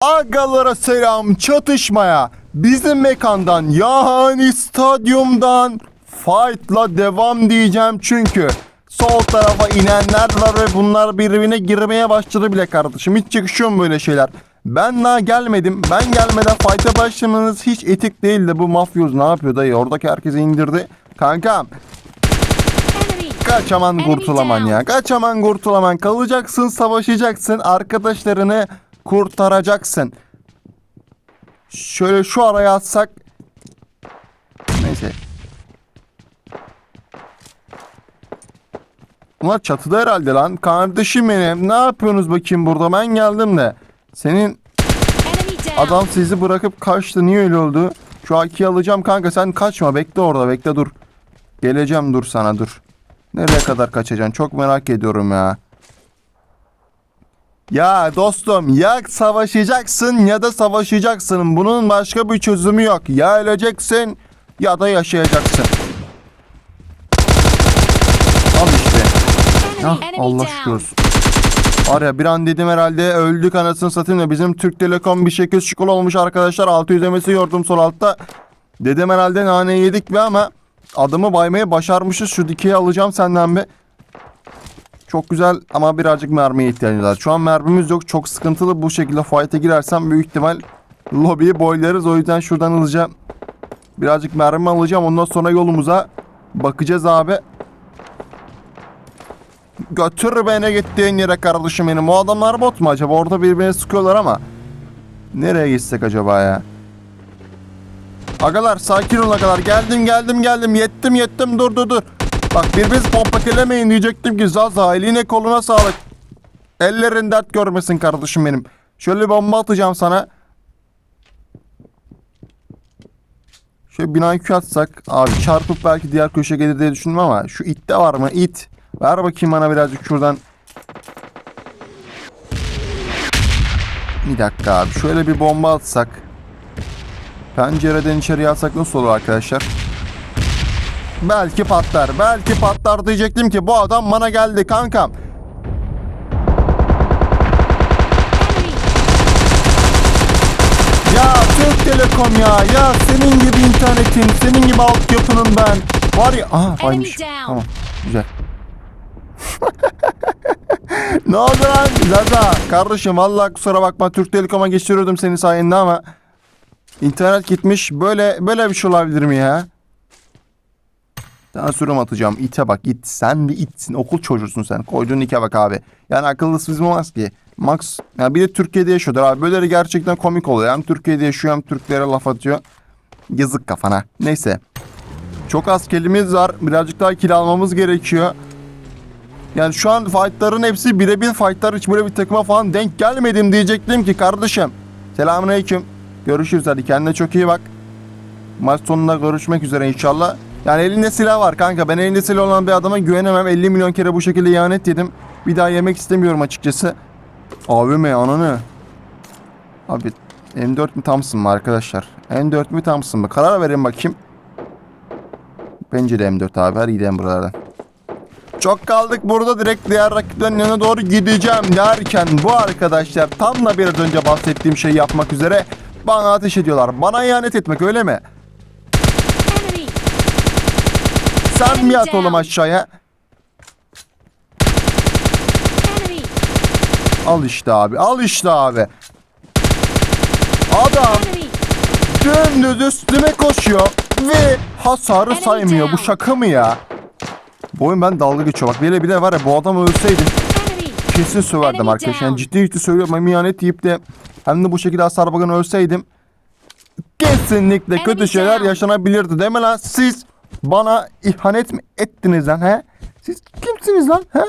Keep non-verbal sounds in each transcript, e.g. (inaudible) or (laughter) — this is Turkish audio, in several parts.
Agalara selam çatışmaya. Bizim mekandan yani stadyumdan fight'la devam diyeceğim çünkü sol tarafa inenler var ve bunlar birbirine girmeye başladı bile kardeşim. Hiç yakışıyor mu böyle şeyler? Ben daha gelmedim. Ben gelmeden fight'a başlamanız hiç etik değil de bu mafyoz ne yapıyor dayı? Oradaki herkesi indirdi. Kankam. Kaçaman Enemy kurtulaman ya. Kaçaman kurtulaman. Kalacaksın, savaşacaksın. Arkadaşlarını kurtaracaksın. Şöyle şu araya atsak. Neyse. Bunlar çatıda herhalde lan. Kardeşim benim. Ne yapıyorsunuz bakayım burada? Ben geldim de. Senin. Adam sizi bırakıp kaçtı. Niye öyle oldu? Şu AK'yi alacağım kanka. Sen kaçma. Bekle orada. Bekle dur. Geleceğim dur sana dur. Nereye kadar kaçacaksın? Çok merak ediyorum ya. Ya dostum ya savaşacaksın ya da savaşacaksın. Bunun başka bir çözümü yok. Ya öleceksin ya da yaşayacaksın. Al işte. Ah, Allah şükür olsun. Var ya bir an dedim herhalde öldük anasını satayım da bizim Türk Telekom bir şekil şikol olmuş arkadaşlar. 600 demesi yordum sol altta. Dedim herhalde nane yedik be ama adamı baymayı başarmışız. Şu dikeyi alacağım senden bir. Çok güzel ama birazcık mermiye ihtiyacımız var. Şu an mermimiz yok. Çok sıkıntılı. Bu şekilde fight'e girersem büyük ihtimal lobiyi boylarız. O yüzden şuradan hızlıca birazcık mermi alacağım. Ondan sonra yolumuza bakacağız abi. Götür beni gittiğin yere kardeşim benim. O adamlar bot mu acaba? Orada birbirine sıkıyorlar ama. Nereye gitsek acaba ya? Agalar sakin olun agalar. Geldim geldim geldim. Yettim yettim dur dur dur. Bak birbirinizi pompakelemeyin diyecektim ki Zaza eline koluna sağlık. Ellerin dert görmesin kardeşim benim. Şöyle bir bomba atacağım sana. Şöyle bina yükü atsak. Abi çarpıp belki diğer köşe gelir diye düşündüm ama şu itte var mı? İt. Ver bakayım bana birazcık şuradan. Bir dakika abi. Şöyle bir bomba atsak. Pencereden içeriye atsak nasıl olur arkadaşlar? Belki patlar. Belki patlar diyecektim ki bu adam bana geldi kankam. Ya Türk Telekom ya. Ya senin gibi internetin, senin gibi altyapının ben. Var ya. Aha baymış. down. Tamam. Güzel. (laughs) ne oldu lan? Zaza. Kardeşim vallahi kusura bakma Türk Telekom'a geçiriyordum senin sayende ama internet gitmiş. Böyle böyle bir şey olabilir mi ya? Sana sürüm atacağım. İte bak it. Sen bir itsin. Okul çocuğusun sen. Koyduğun ike bak abi. Yani akıllı bizim olmaz ki. Max. Ya bir de Türkiye'de yaşıyordur abi. Böyleleri gerçekten komik oluyor. Hem Türkiye'de yaşıyor hem Türklere laf atıyor. Yazık kafana. Neyse. Çok az kelimiz var. Birazcık daha kill almamız gerekiyor. Yani şu an fightların hepsi birebir fightlar. Hiç böyle bir takıma falan denk gelmedim diyecektim ki kardeşim. Selamünaleyküm. Görüşürüz hadi kendine çok iyi bak. Maç sonunda görüşmek üzere inşallah. Yani elinde silah var kanka. Ben elinde silah olan bir adama güvenemem. 50 milyon kere bu şekilde ihanet yedim. Bir daha yemek istemiyorum açıkçası. Ya ananı. Abi M4 mi Thompson mı arkadaşlar? M4 mi Thompson mı? Karar verin bakayım. Bence de M4 abi. Hadi gidelim buralardan. Çok kaldık burada direkt diğer rakiplerin yanına doğru gideceğim derken bu arkadaşlar tam da biraz önce bahsettiğim şeyi yapmak üzere bana ateş ediyorlar. Bana ihanet etmek öyle mi? Enemy. Sen bir at oğlum aşağıya. Al işte abi. Al işte abi. Adam dümdüz üstüme koşuyor ve hasarı saymıyor. Bu şaka mı ya? Bu oyun ben dalga geçiyor. Bak böyle bir de var ya bu adam ölseydim kesin söverdim arkadaşlar. Yani ciddi ciddi söylüyorum. Ben ihanet yiyip de hem de bu şekilde hasar bakın ölseydim kesinlikle kötü şeyler yaşanabilirdi. Değil mi lan? Siz bana ihanet mi ettiniz lan he? Siz kimsiniz lan he?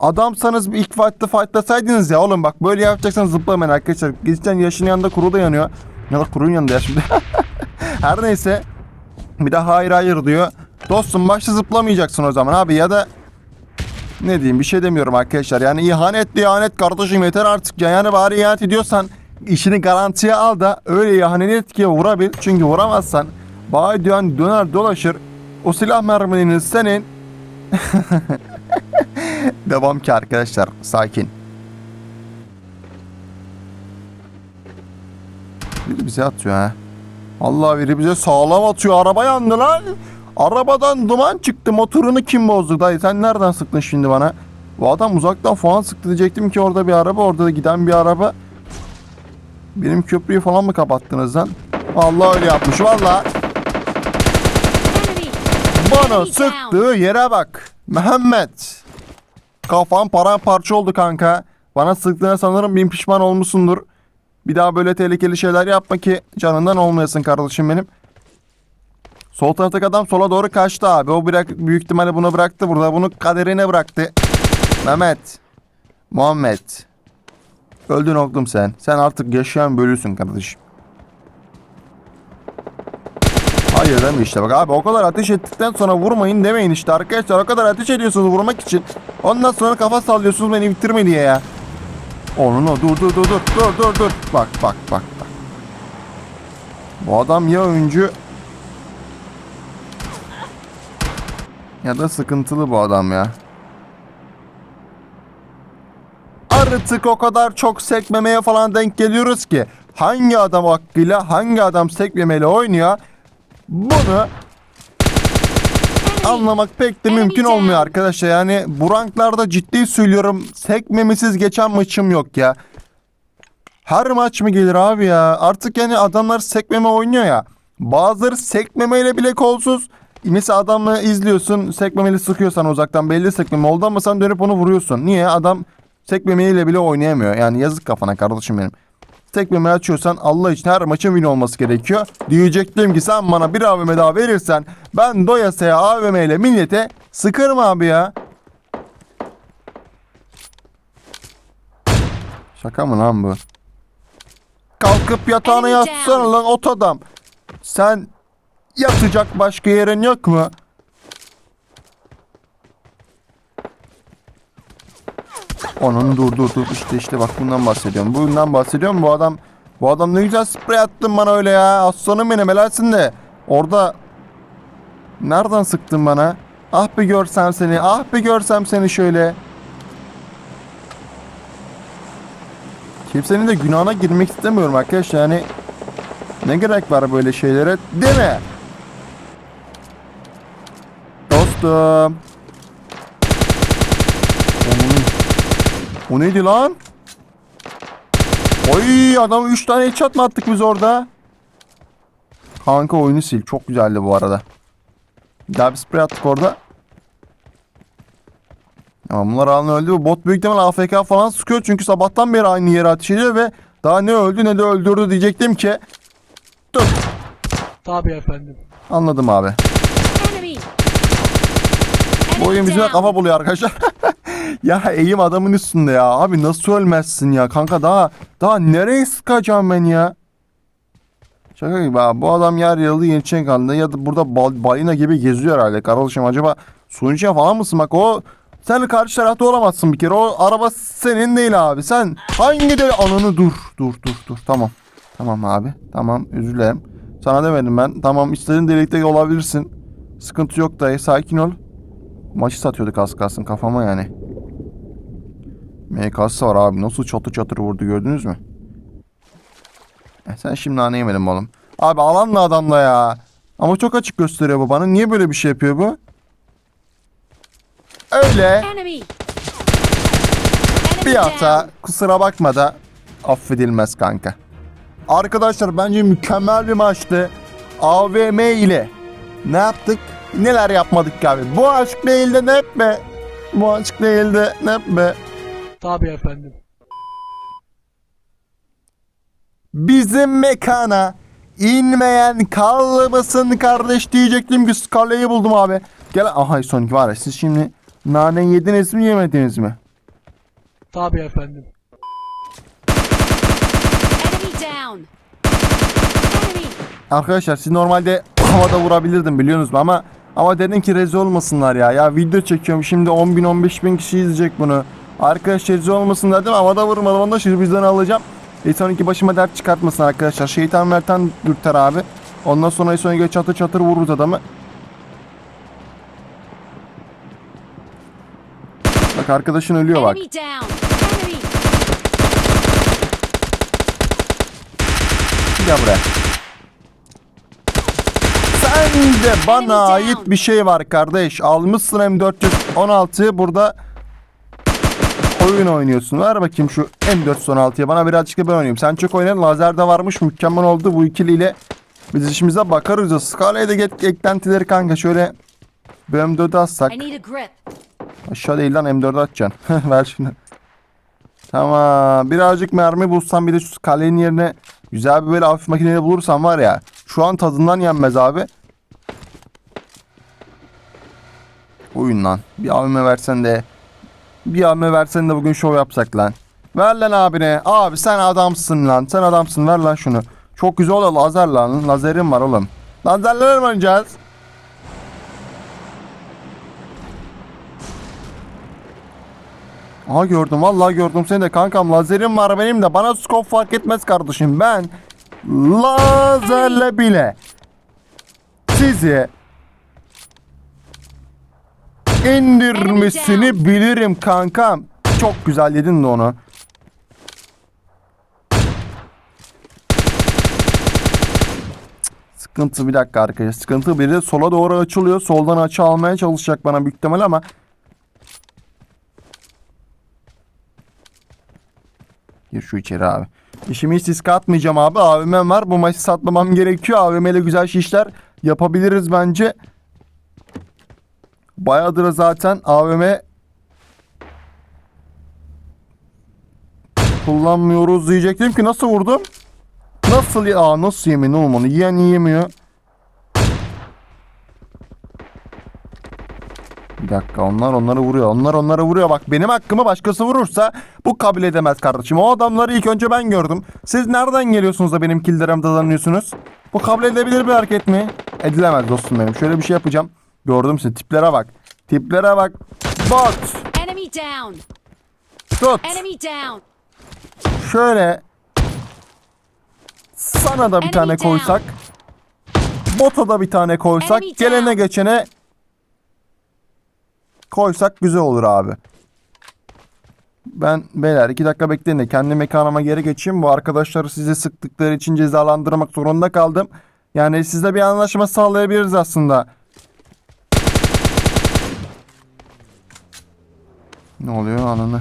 Adamsanız ilk fight'ta fightlasaydınız ya oğlum bak böyle yapacaksanız zıplamayın arkadaşlar. Geçen yaşın yanında kuru da yanıyor. Ya da kurun yanında ya şimdi. (laughs) Her neyse. Bir de hayır hayır diyor. Dostum başta zıplamayacaksın o zaman abi ya da ne diyeyim bir şey demiyorum arkadaşlar. Yani ihanet ihanet kardeşim yeter artık ya. Yani bari ihanet ediyorsan işini garantiye al da öyle ihanet et ki vurabil. Çünkü vuramazsan bağ dön, döner dolaşır. O silah merminin senin (laughs) Devam ki arkadaşlar sakin. Biri bize atıyor ha. Allah biri bize sağlam atıyor. Araba yandı lan. Arabadan duman çıktı. Motorunu kim bozdu dayı? Sen nereden sıktın şimdi bana? Bu adam uzaktan falan sıktı diyecektim ki orada bir araba. Orada da giden bir araba. Benim köprüyü falan mı kapattınız lan? Allah öyle yapmış valla. Bana sıktığı yere bak. Mehmet. Kafam paramparça oldu kanka. Bana sıktığına sanırım bin pişman olmuşsundur. Bir daha böyle tehlikeli şeyler yapma ki canından olmayasın kardeşim benim. Sol taraftaki adam sola doğru kaçtı abi. O bırak, büyük ihtimalle bunu bıraktı. Burada bunu kaderine bıraktı. Mehmet. Muhammed. Öldün oğlum sen. Sen artık yaşayan bölüsün kardeşim. Hayır deme işte bak abi o kadar ateş ettikten sonra vurmayın demeyin işte arkadaşlar o kadar ateş ediyorsunuz vurmak için. Ondan sonra kafa sallıyorsunuz beni bitirme diye ya. Onun o dur dur dur dur dur dur dur. Bak bak bak bak. Bu adam ya oyuncu ya da sıkıntılı bu adam ya. Artık o kadar çok sekmemeye falan denk geliyoruz ki hangi adam hakkıyla hangi adam sekmemeyle oynuyor bunu anlamak pek de mümkün olmuyor arkadaşlar. Yani bu ranklarda ciddi söylüyorum sekmemesiz geçen maçım yok ya. Her maç mı gelir abi ya? Artık yani adamlar sekmeme oynuyor ya. Bazıları sekmemeyle bile kolsuz. Mesela adamı izliyorsun sekmemeli sıkıyorsan uzaktan belli sekmeme oldu ama sen dönüp onu vuruyorsun. Niye? Adam sekmemeyle bile oynayamıyor. Yani yazık kafana kardeşim benim. Tekmemi açıyorsan Allah için her maçın win olması gerekiyor. Diyecektim ki sen bana bir AVM daha verirsen ben doyasaya AVM ile millete sıkarım abi ya. Şaka mı lan bu? Kalkıp yatağına yatsana lan ot adam. Sen yatacak başka yerin yok mu? Onun dur dur dur işte işte bak bundan bahsediyorum. Bundan bahsediyorum. Bu adam bu adam ne güzel sprey attın bana öyle ya. Aslanım benim helalsin de. Orada nereden sıktın bana? Ah bir görsem seni. Ah bir görsem seni şöyle. Kimsenin de günahına girmek istemiyorum arkadaşlar. Yani ne gerek var böyle şeylere? Değil mi? Dostum. Onun o neydi lan? Oy adam 3 tane headshot mı attık biz orada? Kanka oyunu sil. Çok güzeldi bu arada. Bir daha bir sprey attık orada. Ama bunlar anı öldü. Bu bot büyük ihtimalle AFK falan sıkıyor. Çünkü sabahtan beri aynı yere ateş ediyor ve daha ne öldü ne de öldürdü diyecektim ki. Dur. Tabii efendim. Anladım abi. Enemy. Bu oyun down. kafa buluyor arkadaşlar. (laughs) ya eğim adamın üstünde ya. Abi nasıl ölmezsin ya kanka daha daha nereye sıkacağım ben ya? Şaka gibi abi. Bu adam yer yıldı yeni kandı ya da burada bal, balina gibi geziyor herhalde. Kardeşim acaba sunucuya falan mısın bak o sen karşı tarafta olamazsın bir kere. O araba senin değil abi. Sen hangi de ananı dur dur dur dur. Tamam. Tamam abi. Tamam özür dilerim. Sana demedim ben. Tamam istediğin delikte olabilirsin. Sıkıntı yok dayı. Sakin ol. Maçı satıyorduk az kalsın kafama yani. MK'sı var abi. Nasıl çatır çatır vurdu gördünüz mü? E sen şimdi mi oğlum? Abi alanla adamla ya. Ama çok açık gösteriyor bu bana. Niye böyle bir şey yapıyor bu? Öyle bir hata kusura bakma da affedilmez kanka. Arkadaşlar bence mükemmel bir maçtı. AVM ile ne yaptık? Neler yapmadık abi? Bu aşk değil de ne be? Bu aşk değil de ne be? Tabii efendim. Bizim mekana inmeyen kal mısın kardeş diyecektim ki skaleyi buldum abi. Gel aha Sonic var ya siz şimdi nane yediniz mi yemediniz mi? Tabii efendim. Enemy down. Enemy. Arkadaşlar siz normalde havada vurabilirdim biliyorsunuz mu ama ama dedim ki rezil olmasınlar ya. Ya video çekiyorum şimdi 10 bin 15 bin kişi izleyecek bunu. Arkadaşlar rezil olmasın dedim havada onu da şimdi bizden alacağım. Bir sonraki başıma dert çıkartmasın arkadaşlar. Şeytan mertan dürter abi. Ondan sonra sonraki çatır çatır vururuz adamı. Bak arkadaşın ölüyor bak. Gel buraya. Sen de bana ait bir şey var kardeş. Almışsın M416'yı burada oyun oynuyorsun. Ver bakayım şu M416'ya. Bana birazcık da ben oynayayım. Sen çok oynadın. Lazer de varmış. Mükemmel oldu. Bu ikiliyle biz işimize bakarız. Skala'ya da get eklentileri kanka. Şöyle bir M4'ü atsak. Aşağı değil lan M4'ü atacaksın. (laughs) Ver şunu. Tamam. Birazcık mermi bulsam bir de şu kalenin yerine güzel bir böyle hafif makineyle bulursam var ya. Şu an tadından yenmez abi. Oyun lan. Bir abime versen de. Bir abime versen de bugün şov yapsak lan. Ver lan abine. Abi sen adamsın lan. Sen adamsın ver lan şunu. Çok güzel oluyor lazer lan. Lazerim var oğlum. Lazerlerle mi oynayacağız? Aha gördüm vallahi gördüm seni de kankam lazerim var benim de bana scope fark etmez kardeşim ben lazerle bile sizi indirmesini bilirim kankam. Çok güzel yedin de onu. Sıkıntı bir dakika arkadaşlar. Sıkıntı biri de sola doğru açılıyor. Soldan açı almaya çalışacak bana büyük ihtimal ama Gir şu içeri abi. İşimi hiç riske atmayacağım abi. AVM'm var. Bu maçı satmamam gerekiyor. AVM ile güzel işler yapabiliriz bence. Bayağıdır zaten AVM kullanmıyoruz diyecektim ki nasıl vurdum? Nasıl ya? Aa, nasıl yemin oğlum onu? Yiyen yiyemiyor. Bir dakika onlar onları vuruyor. Onlar onları vuruyor. Bak benim hakkımı başkası vurursa bu kabul edemez kardeşim. O adamları ilk önce ben gördüm. Siz nereden geliyorsunuz da benim killerime dadanıyorsunuz? Bu kabul edilebilir bir hareket mi? Edilemez dostum benim. Şöyle bir şey yapacağım. Gördüm sizi. Tiplere bak. Tiplere bak. Bot. Enemy down. Tut. Enemy down. Şöyle. Sana da bir Enemy tane down. koysak. Bota da bir tane koysak. Enemy Gelene down. geçene koysak güzel olur abi. Ben beyler iki dakika bekleyin de kendi mekanıma geri geçeyim. Bu arkadaşları size sıktıkları için cezalandırmak zorunda kaldım. Yani sizle bir anlaşma sağlayabiliriz aslında. Ne oluyor ananı?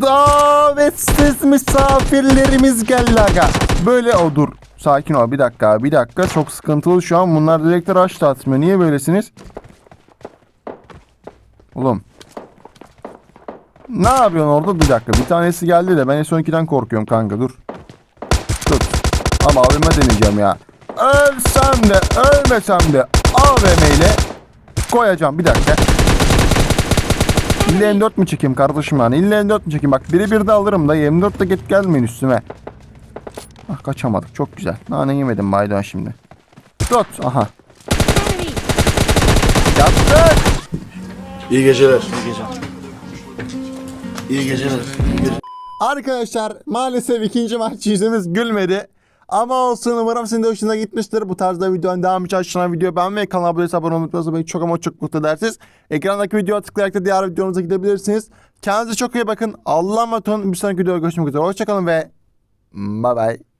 Davetsiz misafirlerimiz geldi aga. Böyle o dur. Sakin ol bir dakika bir dakika çok sıkıntılı şu an bunlar direkt rush atmıyor. Niye böylesiniz? Oğlum. Ne yapıyorsun orada? Bir dakika. Bir tanesi geldi de ben en son ikiden korkuyorum kanka dur. Dur. Ama AVM deneyeceğim ya. Ölsem de ölmesem de AVM ile koyacağım. Bir dakika. İlle M4 mü çekeyim kardeşim yani? İlle M4 mü çekeyim? Bak biri bir de alırım da M4 de git gelmeyin üstüme. Ah kaçamadık. Çok güzel. Nane yemedim Baydoğan şimdi. Tut. Aha. Yaptık. İyi geceler. İyi geceler. İyi geceler. İyi geceler. Arkadaşlar maalesef ikinci maç yüzümüz gülmedi. Ama olsun umarım sizin de hoşuna gitmiştir. Bu tarzda videonun devamı için aşağıdan video beğenmeyi, kanala abone olmayı, abone olmayı. Beni çok ama çok mutlu edersiniz. Ekrandaki videoya tıklayarak da diğer videomuza gidebilirsiniz. Kendinize çok iyi bakın. Allah'a emanet olun. Bir sonraki videoda görüşmek üzere. Hoşçakalın ve bye bye.